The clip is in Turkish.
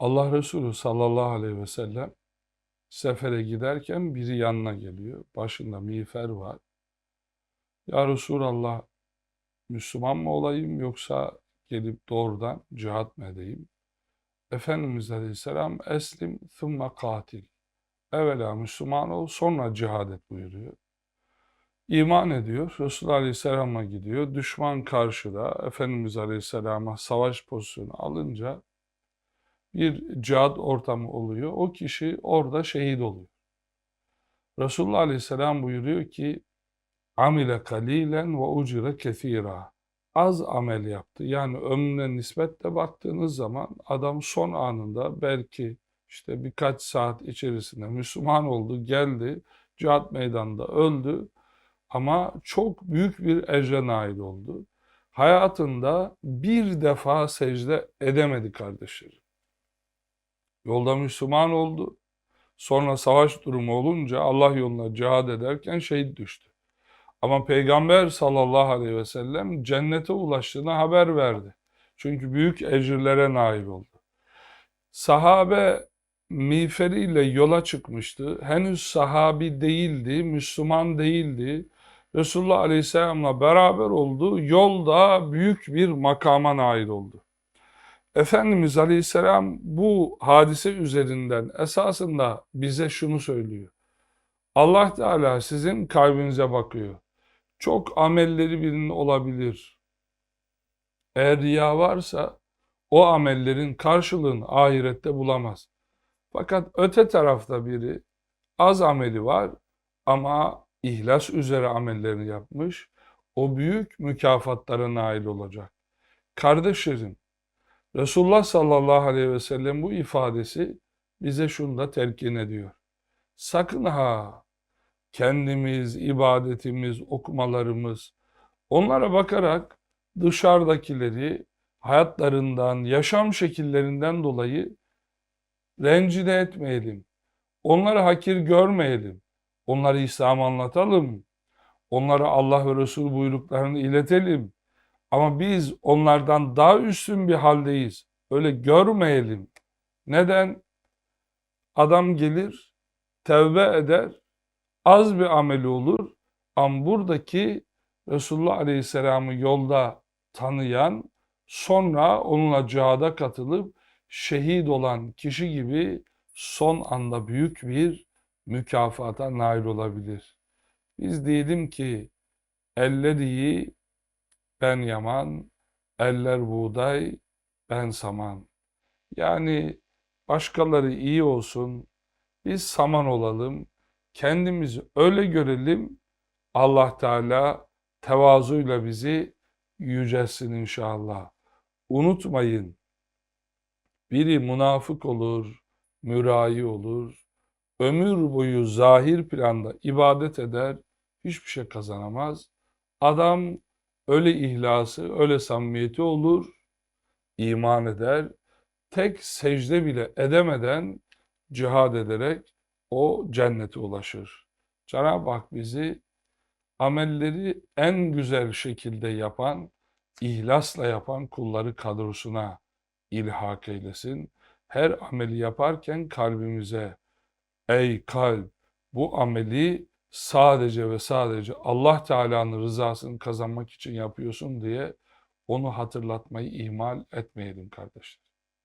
Allah Resulü sallallahu aleyhi ve sellem sefere giderken biri yanına geliyor. Başında miğfer var. Ya Resulallah Müslüman mı olayım yoksa gelip doğrudan cihat mı edeyim? Efendimiz Aleyhisselam eslim thumma katil. Evvela Müslüman ol sonra cihad et buyuruyor. İman ediyor. Resulullah Aleyhisselam'a gidiyor. Düşman karşıda. Efendimiz Aleyhisselam'a savaş pozisyonu alınca bir cihad ortamı oluyor. O kişi orada şehit oluyor. Resulullah Aleyhisselam buyuruyor ki amile kalilen ve ucire kethira. Az amel yaptı. Yani ömrüne nispetle baktığınız zaman adam son anında belki işte birkaç saat içerisinde Müslüman oldu, geldi, cihat meydanında öldü ama çok büyük bir ecre nail oldu. Hayatında bir defa secde edemedi kardeşlerim. Yolda Müslüman oldu. Sonra savaş durumu olunca Allah yoluna cihad ederken şehit düştü. Ama Peygamber sallallahu aleyhi ve sellem cennete ulaştığına haber verdi. Çünkü büyük ecirlere nail oldu. Sahabe miğferiyle yola çıkmıştı. Henüz sahabi değildi, Müslüman değildi. Resulullah Aleyhisselam'la beraber oldu. Yolda büyük bir makama nail oldu. Efendimiz Aleyhisselam bu hadise üzerinden esasında bize şunu söylüyor. Allah Teala sizin kalbinize bakıyor. Çok amelleri birinin olabilir. Eğer riya varsa o amellerin karşılığını ahirette bulamaz. Fakat öte tarafta biri az ameli var ama ihlas üzere amellerini yapmış. O büyük mükafatlara nail olacak. Kardeşlerim, Resulullah sallallahu aleyhi ve sellem bu ifadesi bize şunu da telkin ediyor. Sakın ha kendimiz, ibadetimiz, okumalarımız onlara bakarak dışarıdakileri hayatlarından, yaşam şekillerinden dolayı rencide etmeyelim. Onları hakir görmeyelim. Onları İslam anlatalım. Onlara Allah ve Resul buyruklarını iletelim. Ama biz onlardan daha üstün bir haldeyiz. Öyle görmeyelim. Neden? Adam gelir, tevbe eder, az bir ameli olur. Ama buradaki Resulullah Aleyhisselam'ı yolda tanıyan, sonra onunla cihada katılıp şehit olan kişi gibi son anda büyük bir mükafata nail olabilir. Biz diyelim ki eller iyi, ben yaman, eller buğday, ben saman. Yani başkaları iyi olsun, biz saman olalım, kendimizi öyle görelim, Allah Teala tevazuyla bizi yücelsin inşallah. Unutmayın, biri münafık olur, mürai olur, ömür boyu zahir planda ibadet eder, hiçbir şey kazanamaz. Adam öyle ihlası, öyle samimiyeti olur, iman eder, tek secde bile edemeden cihad ederek o cennete ulaşır. Cenab-ı Hak bizi amelleri en güzel şekilde yapan, ihlasla yapan kulları kadrosuna ilhak eylesin. Her ameli yaparken kalbimize ey kalp bu ameli sadece ve sadece Allah Teala'nın rızasını kazanmak için yapıyorsun diye onu hatırlatmayı ihmal etmeyelim kardeşler.